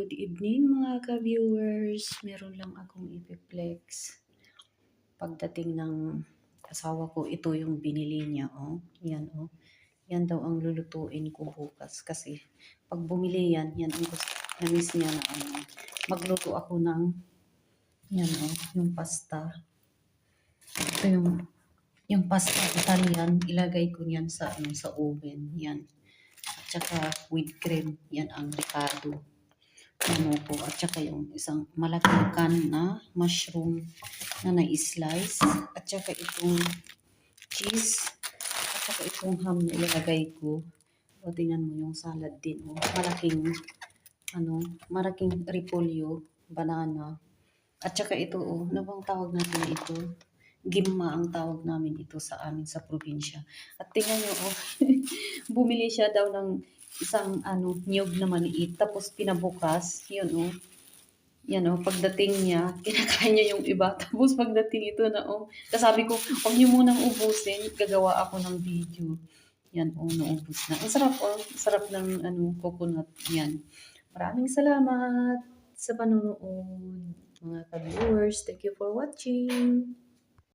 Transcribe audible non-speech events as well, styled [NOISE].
good evening mga ka-viewers. Meron lang akong ipiplex. Pagdating ng asawa ko, ito yung binili niya, oh. Yan, oh. Yan daw ang lulutuin ko bukas kasi pag bumili yan, yan ang gusto, na-miss niya na ano. Magluto ako ng yan, oh, yung pasta. Ito yung yung pasta Italian, ilagay ko yan sa ano, sa oven. Yan. At saka with cream, yan ang ricado ano ko, at saka yung isang malaking can na mushroom na na-slice, at saka itong cheese, at saka itong ham na ilalagay ko. O, tingnan mo yung salad din, oh. Malaking, ano, malaking repolyo, banana, at saka ito, oh, ano bang tawag natin ito? Gimma ang tawag namin ito sa amin sa probinsya. At tingnan nyo, oh, [LAUGHS] bumili siya daw ng isang ano, niyog na maliit. Tapos pinabukas, yun oh. Yan oh, pagdating niya, [LAUGHS] kinakain niya yung iba. Tapos pagdating ito na oh, kasabi ko, huwag niyo munang ubusin, gagawa ako ng video. Yan oh, naubos na. Ang sarap oh, ang sarap ng ano, coconut. Yan. Maraming salamat sa panonood, mga ka-viewers. Thank you for watching.